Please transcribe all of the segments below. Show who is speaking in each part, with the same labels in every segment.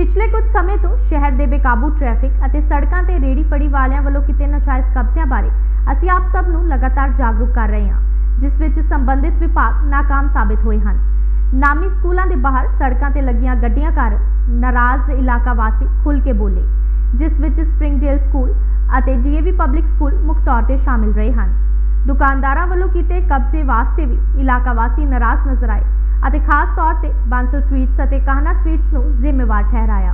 Speaker 1: ਪਿਛਲੇ ਕੁਝ ਸਮੇਂ ਤੋਂ ਸ਼ਹਿਰ ਦੇ ਬੇਕਾਬੂ ਟ੍ਰੈਫਿਕ ਅਤੇ ਸੜਕਾਂ ਤੇ ਰੇੜੀ ਫੜੀ ਵਾਲਿਆਂ ਵੱਲੋਂ ਕੀਤੇ ਨਾਜਾਇਜ਼ ਕਬਜ਼ਿਆਂ ਬਾਰੇ ਅਸੀਂ ਆਪ ਸਭ ਨੂੰ ਲਗਾਤਾਰ ਜਾਗਰੂਕ ਕਰ ਰਹੇ ਹਾਂ, ਜਿਸ ਵਿੱਚ ਸੰਬੰਧਿਤ ਵਿਭਾਗ ਨਾਕਾਮ ਸਾਬਿਤ ਹੋਏ ਹਨ। ਨਾਮੀ ਸਕੂਲਾਂ ਦੇ ਬਾਹਰ ਸੜਕਾਂ ਤੇ ਲੱਗੀਆਂ ਗੱਡੀਆਂ ਕਾਰਨ ਨਾਰਾਜ਼ ਇਲਾਕਾ ਵਾਸੀ ਖੁੱਲ੍ਹ ਕੇ ਬੋਲੇ, ਜਿਸ ਵਿੱਚ ਸਪ੍ਰਿੰਗਡੇਲ ਸਕੂਲ ਅਤੇ ਡੀਏਵੀ ਪਬਲਿਕ ਸਕੂਲ ਮੁੱਖ ਤੌਰ ਤੇ ਸ਼ਾਮਿਲ ਰਹੇ ਹਨ। ਦੁਕਾਨਦਾਰਾਂ ਵੱਲੋਂ ਕੀਤੇ ਕਬਜ਼ੇ ਵਾਸਤੇ ਵੀ ਇਲਾਕਾ ਵਾਸੀ ਨਾਰਾਜ਼ ਨਜ਼ਰ ਆਏ। ਅਤੇ ਖਾਸ ਤੌਰ ਤੇ ਬਾਂਸਲ ਸਵੀਟਸ ਅਤੇ ਕਾਹਨਾ ਸਵੀਟਸ ਨੂੰ ਜ਼ਿੰਮੇਵਾਰ ਠਹਿਰਾਇਆ।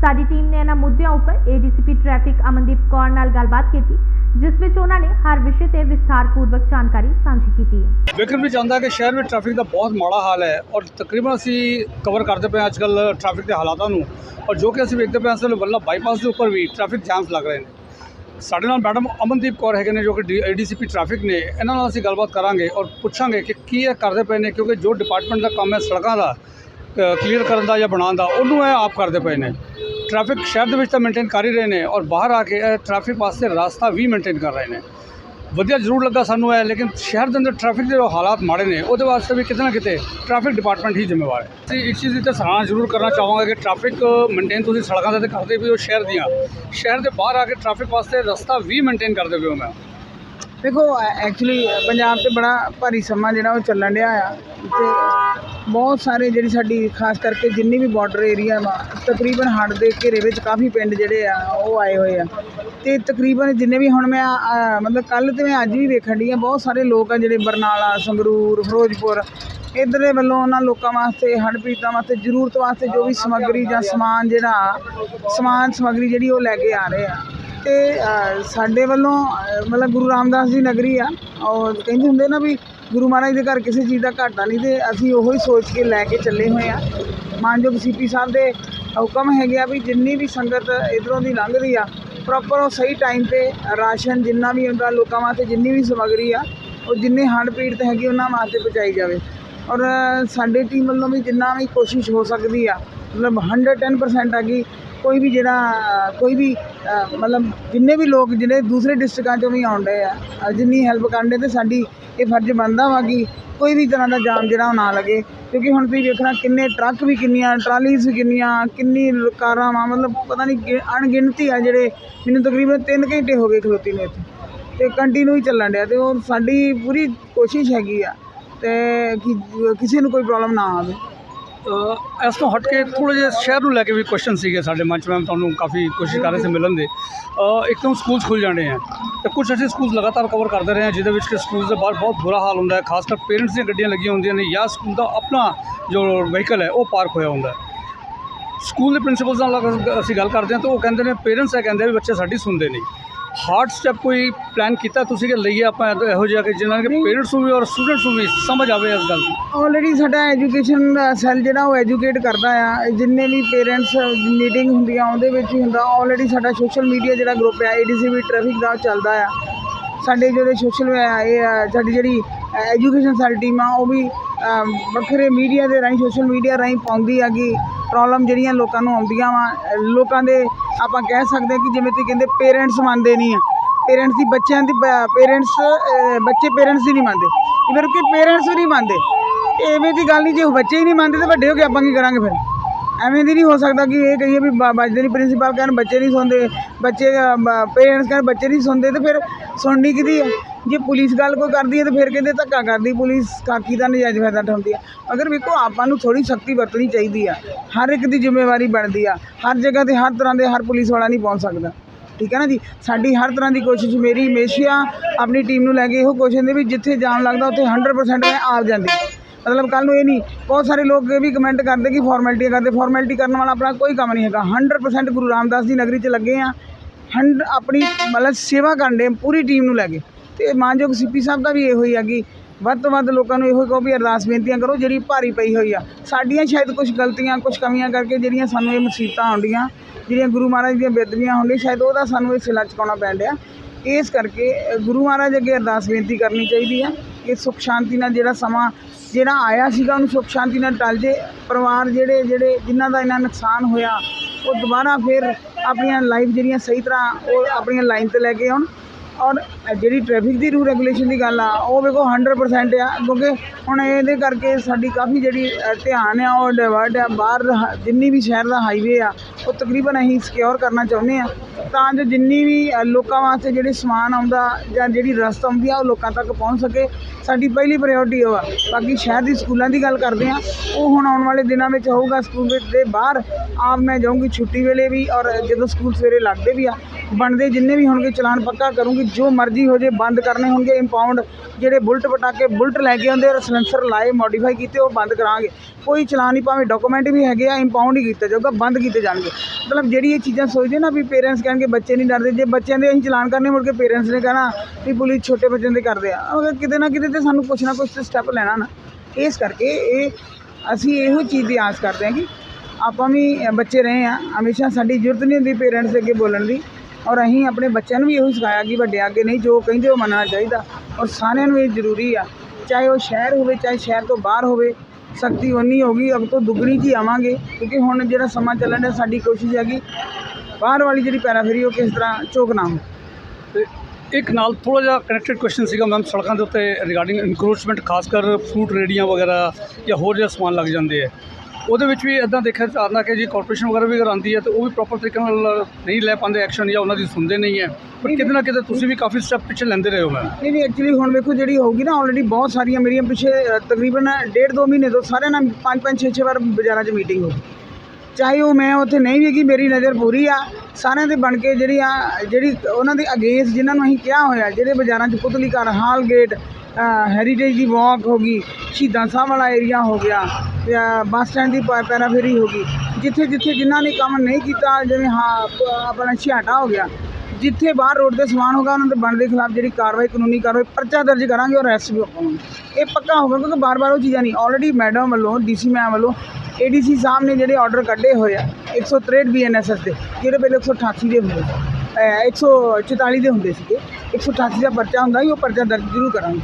Speaker 1: ਸਾਡੀ ਟੀਮ ਨੇ ਇਹਨਾਂ ਮੁੱਦਿਆਂ ਉੱਪਰ ਏਡੀਸੀਪੀ ਟ੍ਰੈਫਿਕ ਅਮਨਦੀਪ ਕੌਰ ਨਾਲ ਗੱਲਬਾਤ ਕੀਤੀ, ਜਿਸ ਵਿੱਚ ਉਹਨਾਂ ਨੇ ਹਰ ਵਿਸ਼ੇ ਤੇ ਵਿਸਥਾਰਪੂਰਵਕ ਜਾਣਕਾਰੀ ਸਾਂਝੀ ਕੀਤੀ ਹੈ।
Speaker 2: ਵੇਖਣ ਵਿੱਚ ਕਿ ਸ਼ਹਿਰ ਵਿੱਚ ਟ੍ਰੈਫਿਕ ਦਾ ਬਹੁਤ ਮਾੜਾ ਹਾਲ ਹੈ ਔਰ ਤਕਰੀਬਨ ਅਸੀਂ ਕਵਰ ਕਰਦੇ ਪਏ ਅੱਜ ਕੱਲ੍ਹ ਟ੍ਰੈਫਿਕ ਦੇ ਹਾਲਾਤਾਂ ਨੂੰ ਔਰ ਜੋ ਕਿ ਅਸੀਂ ਵੇਖਦੇ ਪਏ ਹਾਂ, ਅਸਲ ਵੱਲਾ ਬਾਈਪਾਸ ਦੇ ਉੱਪਰ ਵੀ ਟ੍ਰੈਫਿਕ ਜਾਮਸ ਲੱਗ ਰਹੇ ਨੇ। ਸਾਡੇ ਨਾਲ ਮੈਡਮ ਅਮਨਦੀਪ ਕੌਰ ਹੈਗੇ ਨੇ ਜੋ ਕਿ ਏਡੀਸੀਪੀ ਟ੍ਰੈਫਿਕ ਨੇ। ਇਹਨਾਂ ਨਾਲ ਅਸੀਂ ਗੱਲਬਾਤ ਕਰਾਂਗੇ ਔਰ ਪੁੱਛਾਂਗੇ ਕਿ ਕੀ ਇਹ ਕਰਦੇ ਪਏ ਨੇ ਕਿਉਂਕਿ ਜੋ ਡਿਪਾਰਟਮੈਂਟ ਦਾ ਕੰਮ ਹੈ ਸੜਕਾਂ ਦਾ ਕਲੀਅਰ ਕਰਨ ਦਾ ਜਾਂ ਬਣਾਉਣ ਦਾ, ਉਹਨੂੰ ਇਹ ਆਪ ਕਰਦੇ ਪਏ ਨੇ। ਟ੍ਰੈਫਿਕ ਸ਼ਹਿਰ ਦੇ ਵਿੱਚ ਤਾਂ ਮੇਨਟੇਨ ਕਰ ਹੀ ਰਹੇ ਨੇ ਔਰ ਬਾਹਰ ਆ ਕੇ ਇਹ ਟ੍ਰੈਫਿਕ ਵਾਸਤੇ ਰਾਸਤਾ ਵੀ ਮੇਨਟੇਨ ਕਰ ਰਹੇ ਨੇ। ਵਧੀਆ ਜ਼ਰੂਰ ਲੱਗਾ ਸਾਨੂੰ ਇਹ, ਲੇਕਿਨ ਸ਼ਹਿਰ ਦੇ ਅੰਦਰ ਟ੍ਰੈਫਿਕ ਦੇ ਜੋ ਹਾਲਾਤ ਮਾੜੇ ਨੇ, ਉਹਦੇ ਵਾਸਤੇ ਵੀ ਕਿਤੇ ਨਾ ਕਿਤੇ ਟ੍ਰੈਫਿਕ ਡਿਪਾਰਟਮੈਂਟ ਹੀ ਜ਼ਿੰਮੇਵਾਰ ਹੈ। ਅਸੀਂ ਇੱਕ ਚੀਜ਼ ਦੀ ਤਾਂ ਸਰਾਹਨਾ ਜ਼ਰੂਰ ਕਰਨਾ ਚਾਹਾਂਗੇ ਕਿ ਟ੍ਰੈਫਿਕ ਮੇਨਟੇਨ ਤੁਸੀਂ ਸੜਕਾਂ ਦੇ ਤੇ ਕਰਦੇ ਵੀ ਹੋ, ਸ਼ਹਿਰ ਦੀਆਂ। ਸ਼ਹਿਰ ਦੇ ਬਾਹਰ ਆ ਕੇ ਟ੍ਰੈਫਿਕ ਵਾਸਤੇ ਰਸਤਾ ਵੀ ਮੇਨਟੇਨ ਕਰਦੇ ਪਏ ਹੋ ਮੈਂ।
Speaker 3: ਦੇਖੋ ਐਕਚੁਅਲੀ ਪੰਜਾਬ ਤੇ ਬੜਾ ਭਾਰੀ ਸਮਾਂ ਜਿਹੜਾ ਉਹ ਚੱਲਣ ਡਿਆ ਆ। ਤੇ ਬਹੁਤ ਸਾਰੇ ਜਿਹੜੀ ਸਾਡੀ, ਖਾਸ ਕਰਕੇ ਜਿੰਨੀ ਵੀ ਬਾਰਡਰ ਏਰੀਆ ਵਾ, ਤਕਰੀਬਨ ਹੱਡ ਦੇ ਘੇਰੇ ਵਿੱਚ ਕਾਫੀ ਪਿੰਡ ਜਿਹੜੇ ਆ, ਉਹ ਆਏ ਹੋਏ ਆ। ਤੇ ਤਕਰੀਬਨ ਜਿੰਨੇ ਵੀ ਹੁਣ ਮੈਂ ਮਤਲਬ ਕੱਲ ਤੇ ਮੈਂ ਅੱਜ ਵੀ ਵੇਖਣ ਡਈ ਆ, ਬਹੁਤ ਸਾਰੇ ਲੋਕ ਆ ਜਿਹੜੇ ਬਰਨਾਲਾ, ਸੰਗਰੂਰ, ਫਿਰੋਜ਼ਪੁਰ ਇੱਧਰਲੇ ਵੱਲੋਂ ਉਹਨਾਂ ਲੋਕਾਂ ਵਾਸਤੇ, ਹੜ੍ਹ ਪੀੜਤਾਂ ਵਾਸਤੇ, ਜ਼ਰੂਰਤ ਵਾਸਤੇ ਜੋ ਵੀ ਸਮੱਗਰੀ ਜਾਂ ਸਮਾਨ ਜਿਹੜਾ, ਸਮਾਨ ਸਮੱਗਰੀ ਜਿਹੜੀ ਉਹ ਲੈ ਕੇ ਆ ਰਹੇ ਆ। ਤੇ ਸਾਡੇ ਵੱਲੋਂ ਮਤਲਬ ਗੁਰੂ ਰਾਮਦਾਸ ਦੀ ਨਗਰੀ ਆ ਔਰ ਕਹਿੰਦੇ ਹੁੰਦੇ ਨਾ ਵੀ ਗੁਰੂ ਮਹਾਰਾਜ ਦੇ ਘਰ ਕਿਸੇ ਚੀਜ਼ ਦਾ ਘਾਟਾ ਨਹੀਂ ਤੇ ਅਸੀਂ ਉਹੋ ਹੀ ਸੋਚ ਕੇ ਲੈ ਕੇ ਚੱਲੇ ਹੋਏ ਆ। ਮਾਨਯੋਗ ਸੀਪੀ ਸਾਹਿਬ ਦੇ ਹੁਕਮ ਹੈਗੇ ਆ ਵੀ ਜਿੰਨੀ ਵੀ ਸੰਗਤ ਇਧਰੋਂ ਦੀ ਲੰਘਦੀ ਆ ਪ੍ਰੋਪਰ ਉਹ ਸਹੀ ਟਾਈਮ ਤੇ ਰਾਸ਼ਨ ਜਿੰਨਾ ਵੀ ਹੁੰਦਾ ਲੋਕਾਂ ਵਾਸਤੇ ਜਿੰਨੀ ਵੀ ਸਮੱਗਰੀ ਆ, ਉਹ ਜਿੰਨੇ ਹੜ੍ਹ ਪੀੜਤ ਹੈਗੀ ਉਹਨਾਂ ਵਾਸਤੇ ਪਹੁੰਚਾਈ ਜਾਵੇ। ਔਰ ਸਾਡੀ ਟੀਮ ਵੱਲੋਂ ਵੀ ਜਿੰਨਾ ਵੀ ਕੋਸ਼ਿਸ਼ ਹੋ ਸਕਦੀ ਆ, ਮਤਲਬ 110% ਕਿ ਕੋਈ ਵੀ ਜਿਹੜਾ, ਕੋਈ ਵੀ ਮਤਲਬ ਜਿੰਨੇ ਵੀ ਲੋਕ ਜਿਹੜੇ ਦੂਸਰੇ ਡਿਸਟ੍ਰਿਕਾਂ ਚੋਂ ਵੀ ਆਉਂਦੇ ਆ ਜਿੰਨੀ ਹੈਲਪ ਕਰਦੇ ਤੇ ਸਾਡੀ ਇਹ ਫਰਜ਼ ਬਣਦਾ ਵਾ ਕਿ ਕੋਈ ਵੀ ਤਰ੍ਹਾਂ ਦਾ ਜਾਮ ਜਿਹੜਾ ਉਹ ਨਾ ਲੱਗੇ। ਕਿਉਂਕਿ ਹੁਣ ਤੁਸੀਂ ਵੇਖਣਾ ਕਿੰਨੇ ਟਰੱਕ ਵੀ ਕਿੰਨੀਆਂ, ਟਰਾਲੀਜ਼ ਵੀ ਕਿੰਨੀਆਂ, ਕਿੰਨੀ ਕਾਰਾਂ ਵਾ, ਮਤਲਬ ਪਤਾ ਨਹੀਂ ਅਣਗਿਣਤੀ ਆ ਜਿਹੜੇ ਮੈਨੂੰ ਤਕਰੀਬਨ 3 ਘੰਟੇ ਹੋ ਗਏ ਖਲੋਤੀ ਨੂੰ ਇੱਥੇ। ਤੇ ਕੰਟੀਨਿਊ ਹੀ ਚੱਲਣ ਡਿਆ ਤੇ ਉਹ ਸਾਡੀ ਪੂਰੀ ਕੋਸ਼ਿਸ਼ ਹੈਗੀ ਆ ਤੇ ਕਿ ਕਿਸੇ ਨੂੰ ਕੋਈ ਪ੍ਰੋਬਲਮ ਨਾ ਆਵੇ।
Speaker 2: ਇਸ ਤੋਂ ਹਟ ਕੇ ਥੋੜ੍ਹੇ ਜਿਹਾ ਸ਼ਹਿਰ ਨੂੰ ਲੈ ਕੇ ਵੀ ਕੁਐਸਚਨ ਸੀਗੇ ਸਾਡੇ ਮਨ 'ਚ ਮੈਮ ਤੁਹਾਨੂੰ ਕਾਫੀ ਕੋਸ਼ਿਸ਼ ਕਰ ਰਹੇ ਸੀ ਮਿਲਣ ਦੇ। ਅ, ਇੱਕ ਤਾਂ ਸਕੂਲਸ ਖੁੱਲ ਜਾਣੇ ਆ। ਤੇ ਕੁਝ ਅਸੀਂ ਸਕੂਲ ਲਗਾਤਾਰ ਕਵਰ ਕਰਦੇ ਰਹੇ ਹਾਂ ਜਿਹਦੇ ਵਿੱਚ ਕਿ ਸਕੂਲ ਦੇ ਬਾਹਰ ਬਹੁਤ ਬੁਰਾ ਹਾਲ ਹੁੰਦਾ ਹੈ ਖਾਸ ਕਰ ਪੇਰੈਂਟਸ ਦੀਆਂ ਗੱਡੀਆਂ ਲੱਗੀਆਂ ਹੁੰਦੀਆਂ ਨੇ ਜਾਂ ਸਕੂਲ ਦਾ ਆਪਣਾ ਜੋ ਵਹੀਕਲ ਹੈ ਉਹ ਪਾਰਕ ਹੋਇਆ ਹੁੰਦਾ ਸਕੂਲ ਦੇ ਪ੍ਰਿੰਸੀਪਲਸ ਨਾਲ ਅਗਰ ਅਸੀਂ ਗੱਲ ਕਰਦੇ ਹਾਂ ਤਾਂ ਉਹ ਕਹਿੰਦੇ ਨੇ ਪੇਰੈਂਟਸ ਇਹ ਕਹਿੰਦੇ ਵੀ ਬੱਚੇ ਸਾਡੀ ਸੁਣਦੇ ਨਹੀਂ। ਹਾਰਡ ਸਟੈਪ ਕੋਈ ਪਲਾਨ ਕੀਤਾ ਤੁਸੀਂ ਕਿ ਲਈਏ ਆਪਾਂ ਇਹੋ- ਜਿਹਾ ਕਿ ਜਿਨ੍ਹਾਂ ਨੇ ਪੇਰੈਂਟਸ ਨੂੰ ਵੀ ਔਰ ਸਟੂਡੈਂਟਸ ਨੂੰ ਵੀ ਸਮਝ ਆਵੇ ਇਸ ਗੱਲ ਦੀ?
Speaker 3: ਆਲਰੇਡੀ ਸਾਡਾ ਐਜੂਕੇਸ਼ਨ ਸੈੱਲ ਜਿਹੜਾ ਉਹ ਐਜੂਕੇਟ ਕਰਦਾ ਆ। ਜਿੰਨੇ ਵੀ ਪੇਰੈਂਟਸ ਮੀਟਿੰਗ ਹੁੰਦੀਆਂ ਉਹਦੇ ਵਿੱਚ ਹੀ ਹੁੰਦਾ। ਆਲਰੇਡੀ ਸਾਡਾ ਸੋਸ਼ਲ ਮੀਡੀਆ ਜਿਹੜਾ ਗਰੁੱਪ ਹੈ ਏਡੀਸੀਬੀ ਟ੍ਰੈਫਿਕ ਦਾ ਚੱਲਦਾ ਆ। ਸਾਡੇ ਜਿਹੜੇ ਸੋਸ਼ਲ ਇਹ ਆ, ਸਾਡੀ ਜਿਹੜੀ ਐਜੂਕੇਸ਼ਨ ਸੈੱਲ ਟੀਮ ਆ ਉਹ ਵੀ ਵੱਖਰੇ ਮੀਡੀਆ ਦੇ ਰਾਹੀਂ ਸੋਸ਼ਲ ਮੀਡੀਆ ਰਾਹੀਂ ਪਾਉਂਦੀ ਆ ਕਿ ਪ੍ਰੋਬਲਮ ਜਿਹੜੀਆਂ ਲੋਕਾਂ ਨੂੰ ਆਉਂਦੀਆਂ ਵਾ। ਲੋਕਾਂ ਦੇ ਆਪਾਂ ਕਹਿ ਸਕਦੇ ਹਾਂ ਕਿ ਜਿਵੇਂ ਤੁਸੀਂ ਕਹਿੰਦੇ ਪੇਰੈਂਟਸ ਮੰਨਦੇ ਨਹੀਂ ਆ। ਪੇਰੈਂਟਸ ਦੀ ਬੱਚਿਆਂ ਦੀ ਪੇਰੈਂਟਸ ਬੱਚੇ ਪੇਰੈਂਟਸ ਹੀ ਨਹੀਂ ਮੰਨਦੇ। ਫਿਰ ਕਿ ਪੇਰੈਂਟਸ ਵੀ ਨਹੀਂ ਮੰਨਦੇ। ਤੇ ਐਵੇਂ ਦੀ ਗੱਲ ਨਹੀਂ, ਜੇ ਉਹ ਬੱਚੇ ਹੀ ਨਹੀਂ ਮੰਨਦੇ ਤਾਂ ਵੱਡੇ ਹੋ ਕੇ ਆਪਾਂ ਕੀ ਕਰਾਂਗੇ ਫਿਰ? ਐਵੇਂ ਦੀ ਨਹੀਂ ਹੋ ਸਕਦਾ ਕਿ ਇਹ ਕਹੀਏ ਵੀ ਬ- ਬੱਚਦੇ ਨਹੀਂ ਪ੍ਰਿੰਸੀਪਲ ਕਹਿਣ, ਬੱਚੇ ਨਹੀਂ ਸੁਣਦੇ ਬੱਚੇ ਪੇਰੈਂਟਸ ਕਹਿਣ, ਬੱਚੇ ਨਹੀਂ ਸੁਣਦੇ ਤੇ ਫਿਰ ਸੁਣਨੀ ਕਿਹਦੀ ਹੈ? ਜੇ ਪੁਲਿਸ ਗੱਲ ਕੋਈ ਕਰਦੀ ਹੈ ਤਾਂ ਫਿਰ ਕਹਿੰਦੇ ਧੱਕਾ ਕਰਦੀ, ਪੁਲਿਸ ਕਾਕੀ ਦਾ ਨਜਾਇਜ਼ ਫਾਇਦਾ ਉਠਾਉਂਦੀ ਆ ਅਗਰ ਵੇਖੋ, ਆਪਾਂ ਨੂੰ ਥੋੜੀ ਸ਼ਕਤੀ ਵਰਤਣੀ ਚਾਹੀਦੀ ਆ। ਹਰ ਇੱਕ ਦੀ ਜ਼ਿੰਮੇਵਾਰੀ ਬਣਦੀ ਆ। ਹਰ ਜਗ੍ਹਾ ਤੇ ਹਰ ਤਰ੍ਹਾਂ ਦੇ ਹਰ ਪੁਲਿਸ ਵਾਲਾ ਨਹੀਂ ਪਹੁੰਚ ਸਕਦਾ। ਠੀਕ ਹੈ ਨਾ ਜੀ? ਸਾਡੀ ਹਰ ਤਰ੍ਹਾਂ ਦੀ ਕੋਸ਼ਿਸ਼, ਮੇਰੀ ਹਮੇਸ਼ਾ ਆਪਣੀ ਟੀਮ ਨੂੰ ਲੈ ਕੇ ਇਹੋ ਕੋਸ਼ਿਸ਼ ਹੁੰਦੀ ਵੀ ਜਿੱਥੇ ਜਾਣ ਲੱਗਦਾ, ਉੱਥੇ 100% ਮੈਂ ਆਪ ਜਾਂਦੀ। ਮਤਲਬ ਕੱਲ ਨੂੰ ਇਹ ਨਹੀਂ, ਬਹੁਤ ਸਾਰੇ ਲੋਕ ਇਹ ਵੀ ਕਮੈਂਟ ਕਰਦੇ ਕਿ ਫਾਰਮੈਲਿਟੀ ਕਰਦੇ ਫਾਰਮੈਲਿਟੀ ਕਰਨ ਵਾਲਾ ਆਪਣਾ ਕੋਈ ਕੰਮ ਨਹੀਂ ਹੈਗਾ। 100% ਗੁਰੂ ਰਾਮਦਾਸ ਦੀ ਨਗਰੀ 'ਚ ਲੱਗੇ ਆ ਹੰਡ ਆਪਣੀ ਮਤਲਬ ਸੇਵਾ ਕਰਨ ਦੇ ਪੂਰੀ ਟੀਮ ਨੂੰ ਲੈ ਕੇ। ਤੇ ਮਾਨਯੋਗ ਸੀਪੀ ਸਾਹਿਬ ਦਾ ਵੀ ਇਹੋ ਹੀ ਆ ਕਿ ਵੱਧ ਤੋਂ ਵੱਧ ਲੋਕਾਂ ਨੂੰ ਇਹੋ ਹੀ ਕਹੋ ਵੀ ਅਰਦਾਸ ਬੇਨਤੀਆਂ ਕਰੋ, ਜਿਹੜੀ ਭਾਰੀ ਪਈ ਹੋਈ ਆ। ਸਾਡੀਆਂ ਸ਼ਾਇਦ ਕੁਝ ਗਲਤੀਆਂ ਕੁਝ ਕਮੀਆਂ ਕਰਕੇ ਜਿਹੜੀਆਂ ਸਾਨੂੰ ਇਹ ਮੁਸੀਬਤਾਂ ਆਉਂਦੀਆਂ, ਜਿਹੜੀਆਂ ਗੁਰੂ ਮਹਾਰਾਜ ਦੀਆਂ ਬੇਦਬੀਆਂ ਹੁੰਦੀਆਂ, ਸ਼ਾਇਦ ਉਹਦਾ ਸਾਨੂੰ ਇਹ ਸਿਲਾ ਚੁਕਾਉਣਾ ਪੈਣ ਡਿਆ। ਇਸ ਕਰਕੇ ਗੁਰੂ ਮਹਾਰਾਜ ਅੱਗੇ ਅਰਦਾਸ ਬੇਨਤੀ ਕਰਨੀ ਚਾਹੀਦੀ ਆ। ਕਿ ਸੁਖ ਸ਼ਾਂਤੀ ਨਾਲ ਜਿਹੜਾ ਸਮਾਂ ਜਿਹੜਾ ਆਇਆ ਸੀਗਾ, ਉਹਨੂੰ ਸੁਖ ਸ਼ਾਂਤੀ ਨਾਲ ਟਲ ਜੇ। ਪਰਿਵਾਰ ਜਿਹੜੇ ਜਿਹੜੇ ਜਿਨ੍ਹਾਂ ਦਾ ਇਹਨਾਂ ਨੁਕਸਾਨ ਹੋਇਆ, ਉਹ ਦੁਬਾਰਾ ਫਿਰ ਆਪਣੀਆਂ ਲਾਈਫ ਜਿਹੜੀਆਂ ਸਹੀ ਤਰ੍ਹਾਂ, ਉਹ ਆਪਣੀਆਂ ਲਾਈਨ ਤੇ ਲੈ ਕੇ ਆਉਣ। ਔਰ ਜਿਹੜੀ ਟ੍ਰੈਫਿਕ ਦੀ ਰੂਲ ਰੈਗੂਲੇਸ਼ਨ ਦੀ ਗੱਲ ਆ, ਉਹ ਵੇਖੋ 100% ਆ, ਕਿਉਂਕਿ ਹੁਣ ਇਹਦੇ ਕਰਕੇ ਸਾਡੀ ਕਾਫੀ ਜਿਹੜੀ ਧਿਆਨ ਆ, ਉਹ ਡਿਵਰਟ ਆ। ਬਾਹਰ ਜਿੰਨੀ ਵੀ ਸ਼ਹਿਰ ਦਾ ਹਾਈਵੇ ਆ ਉਹ ਤਕਰੀਬਨ ਅਸੀਂ ਸਿਕਿਉਰ ਕਰਨਾ ਚਾਹੁੰਦੇ ਆ ਤਾਂ ਜੋ ਜਿੰਨੀ ਵੀ ਲੋਕਾਂ ਵਾਸਤੇ ਜਿਹੜੇ ਸਮਾਨ ਆਉਂਦਾ ਜਾਂ ਜਿਹੜੀ ਰਸਤ ਆਉਂਦੀ ਆ, ਉਹ ਲੋਕਾਂ ਤੱਕ ਪਹੁੰਚ ਸਕੇ। ਸਾਡੀ ਪਹਿਲੀ ਪ੍ਰਾਇੋਰਟੀ ਉਹ ਆ। ਬਾਕੀ ਸ਼ਹਿਰ ਦੀ ਸਕੂਲਾਂ ਦੀ ਗੱਲ ਕਰਦੇ ਆ ਉਹ ਹੁਣ ਆਉਣ ਵਾਲੇ ਦਿਨਾਂ ਵਿੱਚ ਹੋਊਗਾ। ਸਕੂਲ ਦੇ ਬਾਹਰ ਆਪ ਮੈਂ ਜਾਊਂਗੀ ਛੁੱਟੀ ਵੇਲੇ ਵੀ ਔਰ ਜਦੋਂ ਸਕੂਲ ਸਵੇਰੇ ਲੱਗਦੇ ਵੀ ਆ ਬਣਦੇ, ਜਿੰਨੇ ਵੀ ਹੋਣਗੇ ਚਲਾਨ ਪੱਕਾ ਕਰੂੰਗੀ, ਜੋ ਮਰਜ਼ੀ ਹੋ ਜੇ ਬੰਦ ਕਰਨੇ ਹੋਣਗੇ ਇੰਪਾਊਂਡ ਜਿਹੜੇ ਬੁਲਟ ਪਟਾਕੇ, ਬੁਲਟ ਲੈ ਕੇ ਆਉਂਦੇ ਔਰ ਸਲੈਂਸਰ ਲਾਏ ਮੋਡੀਫਾਈ ਕੀਤੇ, ਉਹ ਬੰਦ ਕਰਾਂਗੇ। ਕੋਈ ਚਲਾਨ ਨਹੀਂ, ਭਾਵੇਂ ਡਾਕੂਮੈਂਟ ਵੀ ਹੈਗੇ ਆ ਇੰਪਾਊਂਡ ਹੀ ਕੀਤਾ ਜਾਊਗਾ, ਬੰਦ ਕੀਤੇ ਜਾਣਗੇ। ਮਤਲਬ ਜਿਹੜੀ ਇਹ ਚੀਜ਼ਾਂ ਸੋਚਦੇ ਨਾ ਵੀ ਪੇਰੈਂਟਸ ਕਹਿਣਗੇ, ਬੱਚੇ ਨਹੀਂ ਡਰਦੇ, ਜੇ ਬੱਚਿਆਂ ਦੇ ਅਸੀਂ ਚਲਾਨ ਕਰਨੇ, ਮੁੜ ਕੇ ਪੇਰੈਂਟਸ ਨੇ ਕਹਿਣਾ ਵੀ ਪੁਲਿਸ ਛੋਟੇ ਬੱਚਿਆਂ ਦੇ ਕਰਦੇ ਆ। ਅਗਰ ਕਿਤੇ ਨਾ ਕਿਤੇ ਤੇ ਸਾਨੂੰ ਕੁਛ ਨਾ ਕੁਛ ਸਟੈਪ ਲੈਣਾ ਨਾ। ਇਸ ਕਰਕੇ ਇਹ ਅਸੀਂ ਇਹੋ ਚੀਜ਼ ਦੀ ਆਸ ਕਰਦੇ ਹਾਂ ਕਿ ਆਪਾਂ ਵੀ ਬੱਚੇ ਰਹੇ ਆ ਹਮੇਸ਼ਾ ਸਾਡੀ ਜ਼ਰੂਰਤ ਨਹੀਂ ਹੁੰਦੀ ਪੇਰੈਂਟਸ ਦੇ ਅੱਗੇ ਬੋਲਣ ਦੀ। ਔਰ ਅਸੀਂ ਆਪਣੇ ਬੱਚਿਆਂ ਨੂੰ ਵੀ ਇਹੋ ਸਿਖਾਇਆ ਕਿ ਵੱਡਿਆਂ ਅੱਗੇ ਨਹੀਂ, ਜੋ ਕਹਿੰਦੇ ਉਹ ਮੰਨਣਾ ਚਾਹੀਦਾ। ਔਰ ਸਾਰਿਆਂ ਨੂੰ ਇਹ ਜ਼ਰੂਰੀ ਆ। ਚਾਹੇ ਉਹ ਸ਼ਹਿਰ ਹੋਵੇ, ਚਾਹੇ ਸ਼ਹਿਰ ਤੋਂ ਬਾਹਰ ਹੋਵੇ, ਸਖਤੀ ਉਨੀ ਹੋਗੀ ਅਬ ਤੋਂ ਦੁੱਗਣੀ 'ਚ ਹੀ ਆਵਾਂਗੇ? ਕਿਉਂਕਿ ਹੁਣ ਜਿਹੜਾ ਸਮਾਂ ਚੱਲਣ ਦਾ ਸਾਡੀ ਕੋਸ਼ਿਸ਼ ਹੈਗੀ ਬਾਹਰ ਵਾਲੀ ਜਿਹੜੀ ਪੈਰਾਫੇਰੀ, ਉਹ ਕਿਸ ਤਰ੍ਹਾਂ ਚੋਕ ਨਾ ਹੋ
Speaker 2: ਤੇ ਇੱਕ ਨਾਲ ਥੋੜਾ ਜਿਹਾ ਕਨੈਕਟਡ ਕੁਐਸਚਨ ਸੀਗਾ ਮੈਮ ਸੜਕਾਂ ਦੇ ਉੱਤੇ ਰਿਗਾਰਡਿੰਗ ਇਨਕਰੋਚਮੈਂਟ ਖਾਸ ਕਰ ਫਰੂਟ ਰੇੜੀਆਂ ਵਗੈਰਾ ਜਾਂ ਹੋਰ ਜਿਹਾ ਸਮਾਨ ਲੱਗ ਜਾਂਦੇ ਆ। ਉਹਦੇ ਵਿੱਚ ਵੀ ਇਦਾਂ ਦੇਖਿਆ ਰਿਹਾ ਕਿ ਜੀ ਕਾਰਪੋਰੇਸ਼ਨ ਵਗੈਰਾ ਵੀ ਆਉਂਦੀ ਹੈ ਤੇ ਉਹ ਵੀ ਪ੍ਰੋਪਰ ਤਰੀਕੇ ਨਾਲ ਨਹੀਂ ਲੈ ਪਾਉਂਦੇ ਐਕਸ਼ਨ ਜਾਂ ਉਹਨਾਂ ਦੀ ਸੁਣਦੇ ਨਹੀਂ ਹੈ। ਪਰ ਕਿਤੇ ਨਾ ਕਿਤੇ ਤੁਸੀਂ ਵੀ ਕਾਫੀ ਸਟੈਪ ਪਿੱਛੇ ਲੈਂਦੇ ਰਹੇ ਹੋ ਮੈਮ
Speaker 3: ਨਹੀਂ ਨਹੀਂ ਐਕਚੁਅਲੀ ਹੁਣ ਵੇਖੋ ਜਿਹੜੀ ਹੋਊਗੀ ਨਾ ਆਲਰੇਡੀ ਬਹੁਤ ਸਾਰੀਆਂ ਮੇਰੀਆਂ ਪਿੱਛੇ ਤਕਰੀਬਨ ਡੇਢ ਦੋ ਮਹੀਨੇ ਤੋਂ ਸਾਰਿਆਂ ਨਾਲ ਪੰਜ ਪੰਜ ਛੇ ਛੇ ਵਾਰ ਬਾਜ਼ਾਰਾਂ 'ਚ ਮੀਟਿੰਗ ਹੋ ਗਈ। ਚਾਹੇ ਉਹ ਮੈਂ ਉੱਥੇ ਨਹੀਂ ਵੀ ਹੈਗੀ ਮੇਰੀ ਨਜ਼ਰ ਪੂਰੀ ਆ। ਸਾਰਿਆਂ ਦੇ ਬਣ ਕੇ ਜਿਹੜੀ ਆ ਜਿਹੜੀ ਉਹਨਾਂ ਦੇ ਅਗੇਂਸਟ ਜਿਨ੍ਹਾਂ ਨੂੰ ਅਸੀਂ ਕਿਹਾ ਹੋਇਆ ਜਿਹੜੇ ਬਾਜ਼ਾਰਾਂ 'ਚ ਪੁਤਲੀ ਘਰ ਹਾਲ ਗੇਟ ਹੈਰੀਟੇਜ ਦੀ ਵਾਕ ਹੋ ਗਈ, ਸ਼ਹੀਦਾਂ ਸਾਹਿਬ ਵਾਲਾ ਏਰੀਆ ਹੋ ਗਿਆ ਜਾਂ ਬੱਸ ਸਟੈਂਡ ਦੀ ਪੈ- ਪੈਰਾਫੇਰੀ ਹੋ ਗਈ। ਜਿੱਥੇ ਜਿੱਥੇ ਜਿਨ੍ਹਾਂ ਨੇ ਕੰਮ ਨਹੀਂ ਕੀਤਾ, ਜਿਵੇਂ ਹਾਂ ਆਪਣਾ ਛਿਆਟਾ ਹੋ ਗਿਆ, ਜਿੱਥੇ ਬਾਹਰ ਰੋਡ ਤੇ ਸਮਾਨ ਹੋਗਾ ਉਹਨਾਂ ਦੇ ਬਣਦੇ ਖਿਲਾਫ ਜਿਹੜੀ ਕਾਰਵਾਈ, ਕਾਨੂੰਨੀ ਕਾਰਵਾਈ, ਪਰਚਾ ਦਰਜ ਕਰਾਂਗੇ ਔਰ ਅਰੈਸਟ ਵੀ ਹੋਵਾਂਗੇ। ਇਹ ਪੱਕਾ ਹੋਗਾ ਕਿਉਂਕਿ ਬਾਰ-ਬਾਰ ਉਹ ਚੀਜ਼ਾਂ ਨਹੀਂ। ਆਲਰੇਡੀ ਮੈਡਮ ਵੱਲੋਂ ਡੀਸੀ ਮੈਮ ਵੱਲੋਂ ਏਡੀਸੀ ਸਾਹਿਬ ਨੇ ਜਿਹੜੇ ਆਰਡਰ ਕੱਢੇ ਹੋਏ ਆ 163 ਬੀਐਨਐਸਐਸ ਦੇ, ਜਿਹੜੇ ਪਹਿਲੇ 188 ਦੇ ਹੁੰਦੇ ਸੀ, ਅਹ 144 ਦੇ ਹੁੰਦੇ ਸੀਗੇ 188 ਦਾ ਪਰਚਾ ਹੁੰਦਾ ਸੀ, ਉਹ ਪਰਚਾ ਦਰਜ ਜ਼ਰੂਰ ਕਰਾਂਗੇ।